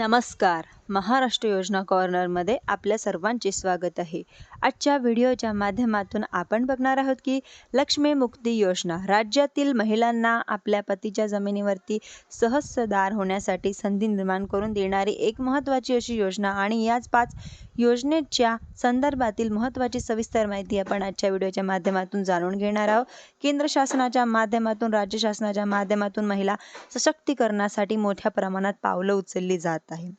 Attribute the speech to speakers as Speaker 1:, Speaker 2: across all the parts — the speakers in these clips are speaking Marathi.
Speaker 1: नमस्कार. महाराष्ट्र योजना कॉर्नरमध्ये आपल्या सर्वांचे स्वागत आहे. आजच्या व्हिडिओच्या माध्यमातून आपण बघणार आहोत की लक्ष्मी मुक्ती योजना राज्यातील महिलांना आपल्या पतीच्या जमिनीवरती सहस्रदार होण्यासाठी संधी निर्माण करून देणारी एक महत्त्वाची अशी योजना आणि याच पाच योजनेच्या संदर्भातील महत्त्वाची सविस्तर माहिती आपण आजच्या व्हिडिओच्या माध्यमातून जाणून घेणार आहोत. केंद्र शासनाच्या माध्यमातून राज्य शासनाच्या माध्यमातून महिला सशक्तीकरणासाठी मोठ्या प्रमाणात पावलं उचलली जात आहे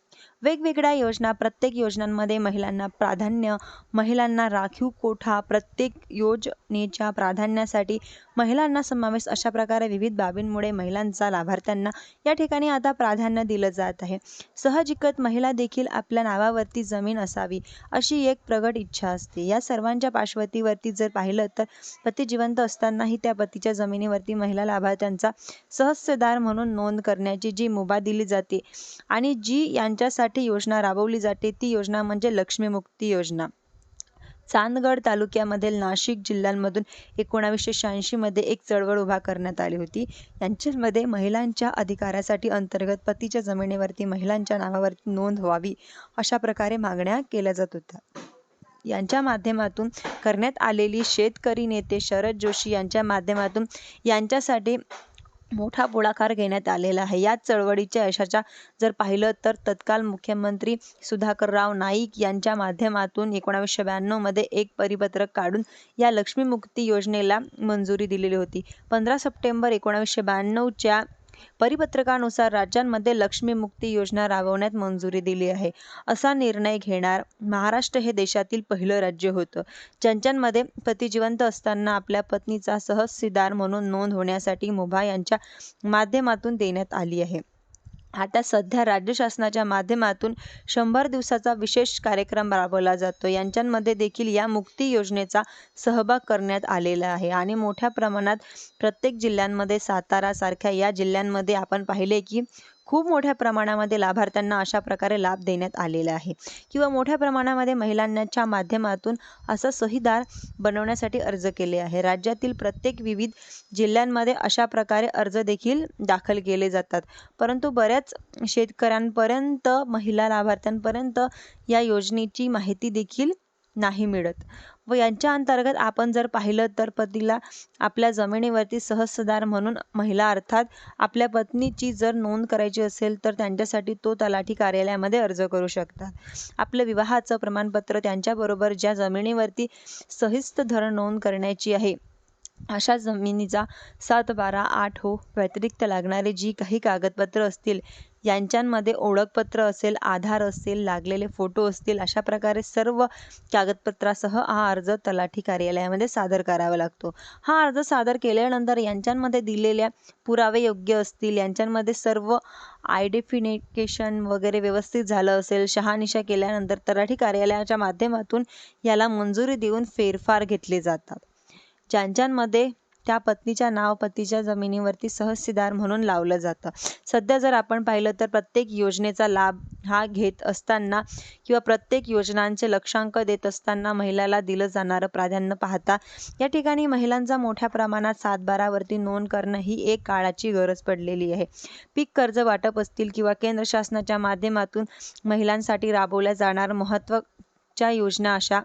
Speaker 1: वेगवेगळ्या योजना प्रत्येक योजनांमध्ये महिलांना प्राधान्य महिलांना राखीव कोठा प्रत्येक योजनेच्या प्राधान्यासाठी महिलांना समावेश अशा प्रकारे विविध बाबींमुळे महिलांचा लाभार्थ्यांना या ठिकाणी आता प्राधान्य दिलं जात आहे. सहजिकत महिला देखील आपल्या नावावरती जमीन असावी अशी एक प्रगट इच्छा असते. या सर्वांच्या पार्श्वतीवरती जर पाहिलं तर पती जिवंत असतानाही त्या पतीच्या जमिनीवरती महिला लाभार्थ्यांचा सहस्यदार म्हणून नोंद करण्याची जी मुभा दिली जाते आणि जी यांच्या यांच्यासाठी योजना राबवली जाते? ती योजना म्हणजे लक्ष्मी मुक्ती योजना. चांदगड तालुक्यामधील नाशिक जिल्ह्यांमधून एकोणावीसशे शहाऐंशीमध्ये एक चळवळ उभा करण्यात आली होती. यांच्यामध्ये महिलांच्या अधिकारासाठी अंतर्गत पतीच्या जमिनीवरती महिलांच्या नावावरती नोंद व्हावी अशा प्रकारे मागण्या केल्या जात होत्या. यांच्या माध्यमातून करण्यात आलेली शेतकरी नेते शरद जोशी यांच्या माध्यमातून यांच्यासाठी मोठा पुढाकार घेण्यात आलेला आहे. या चळवळीच्या यशाच्या जर पाहिलं तर तत्काल मुख्यमंत्री सुधाकरराव नाईक यांच्या माध्यमातून एकोणावीसशे ब्याण्णवमध्ये एक परिपत्रक काढून या लक्ष्मीमुक्ती योजनेला मंजुरी दिलेली होती. पंधरा सप्टेंबर एकोणावीसशे ब्याण्णवच्या परिपत्रकानुसार राज्यांमध्ये लक्ष्मी मुक्ती योजना राबवण्यात मंजुरी दिली आहे. असा निर्णय घेणार महाराष्ट्र हे देशातील पहिलं राज्य होतं. ज्यांच्यामध्ये पती जिवंत असताना आपल्या पत्नीचा सहसीदार म्हणून नोंद होण्यासाठी मुभा यांच्या माध्यमातून देण्यात आली आहे. आता सध्या राज्य शासनाच्या माध्यमातून शंभर दिवसाचा विशेष कार्यक्रम राबवला जातो यांच्यामध्ये देखील या मुक्ती योजनेचा सहभाग करण्यात आलेला आहे. आणि मोठ्या प्रमाणात प्रत्येक जिल्ह्यांमध्ये सातारासारख्या या जिल्ह्यांमध्ये आपण पाहिले की खूप मोठ्या प्रमाणामध्ये लाभार्थ्यांना अशा प्रकारे लाभ देण्यात आलेला आहे. किंवा मोठ्या प्रमाणामध्ये महिलांच्या माध्यमातून असं सहीदार बनवण्यासाठी अर्ज केले आहे. राज्यातील प्रत्येक विविध जिल्ह्यांमध्ये अशा प्रकारे अर्ज देखील दाखल केले जातात. परंतु बऱ्याच शेतकऱ्यांपर्यंत महिला लाभार्थ्यांपर्यंत या योजनेची माहिती देखील नाही मिळत. व यांच्या अंतर्गत आपण जर पाहिलं तर पतीला आपल्या जमिनीवरती सहस्रदार म्हणून महिला अर्थात आपल्या पत्नीची जर नोंद करायची असेल तर त्यांच्यासाठी तो तलाठी कार्यालयामध्ये अर्ज करू शकतात. आपलं विवाहाचं प्रमाणपत्र त्यांच्याबरोबर ज्या जमिनीवरती सहिस्त धरण नोंद करण्याची आहे अशा जमिनीचा सात बारा आठ हो व्यतिरिक्त लागणारे जी काही कागदपत्र असतील यांच्यामध्ये ओळखपत्र असेल आधार असेल लागलेले फोटो असतील अशा प्रकारे सर्व कागदपत्रासह हा अर्ज तलाठी कार्यालयामध्ये सादर करावा लागतो. हा अर्ज सादर केल्यानंतर यांच्यांमध्ये दिलेल्या पुरावे योग्य असतील यांच्यांमध्ये सर्व आयडेफिनिकेशन वगैरे व्यवस्थित झालं असेल शहानिशा केल्यानंतर तलाठी कार्यालयाच्या माध्यमातून याला मंजुरी देऊन फेरफार घेतले जातात. ज्यांच्यांमध्ये त्या पत्नीच्या नाव पतीच्या जमिनीवरती सहस्यदार म्हणून लावलं जातं. सध्या जर आपण पाहिलं तर प्रत्येक योजनेचा लाभ हा घेत असताना किंवा प्रत्येक योजनांचे लक्षांक देत असताना महिलाला दिलं जाणारं प्राधान्य पाहता या ठिकाणी महिलांचा मोठ्या प्रमाणात सातबारावरती नोंद करणं ही एक काळाची गरज पडलेली आहे. पीक कर्ज वाटप असतील किंवा केंद्र शासनाच्या माध्यमातून महिलांसाठी राबवल्या जाणार महत्त्वाच्या योजना अशा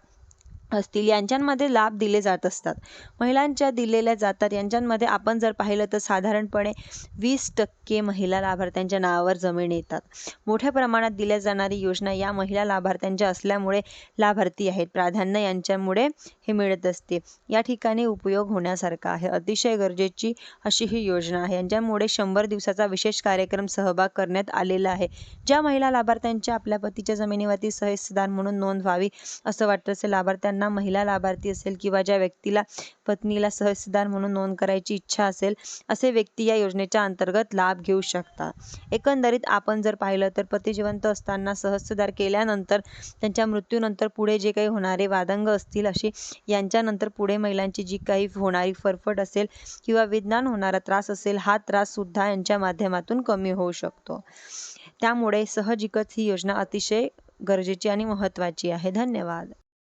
Speaker 1: असतील यांच्यामध्ये लाभ दिले जात असतात. महिलांच्या दिलेल्या जातात. यांच्यामध्ये आपण जर पाहिलं तर साधारणपणे वीस टक्के महिला लाभार्थ्यांच्या नावावर जमीन येतात. मोठ्या प्रमाणात दिल्या जाणारी योजना या महिला लाभार्थ्यांच्या असल्यामुळे लाभार्थी आहेत. प्राधान्य यांच्यामुळे हे मिळत असते. या ठिकाणी उपयोग होण्यासारखा आहे. अतिशय गरजेची अशी ही योजना आहे. यांच्यामुळे शंभर दिवसाचा विशेष कार्यक्रम सहभाग करण्यात आलेला आहे. ज्या महिला लाभार्थ्यांच्या आपल्या पतीच्या जमिनीवरती सहस्यदार म्हणून नोंद व्हावी असं वाटतं असे लाभार्थ्यांना महिला लाभार्थी असेल किंवा ज्या व्यक्तीला पत्नीला सहसदार म्हणून नोंद करायची इच्छा असेल असे व्यक्ती या योजनेच्या अंतर्गत लाभ घेऊ शकतात. एकंदरीत आपण जर पाहिलं तर पती जिवंत असताना सहस्यदार केल्यानंतर त्यांच्या मृत्यूनंतर पुढे जे काही होणारे वादंग असतील अशी यांच्यानंतर पुढे महिलांची जी काही होणारी फरफट असेल किंवा विज्ञान होणारा त्रास असेल हा त्राससुद्धा यांच्या माध्यमातून कमी होऊ शकतो. त्यामुळे सहजिकच ही योजना अतिशय गरजेची आणि महत्त्वाची आहे. धन्यवाद.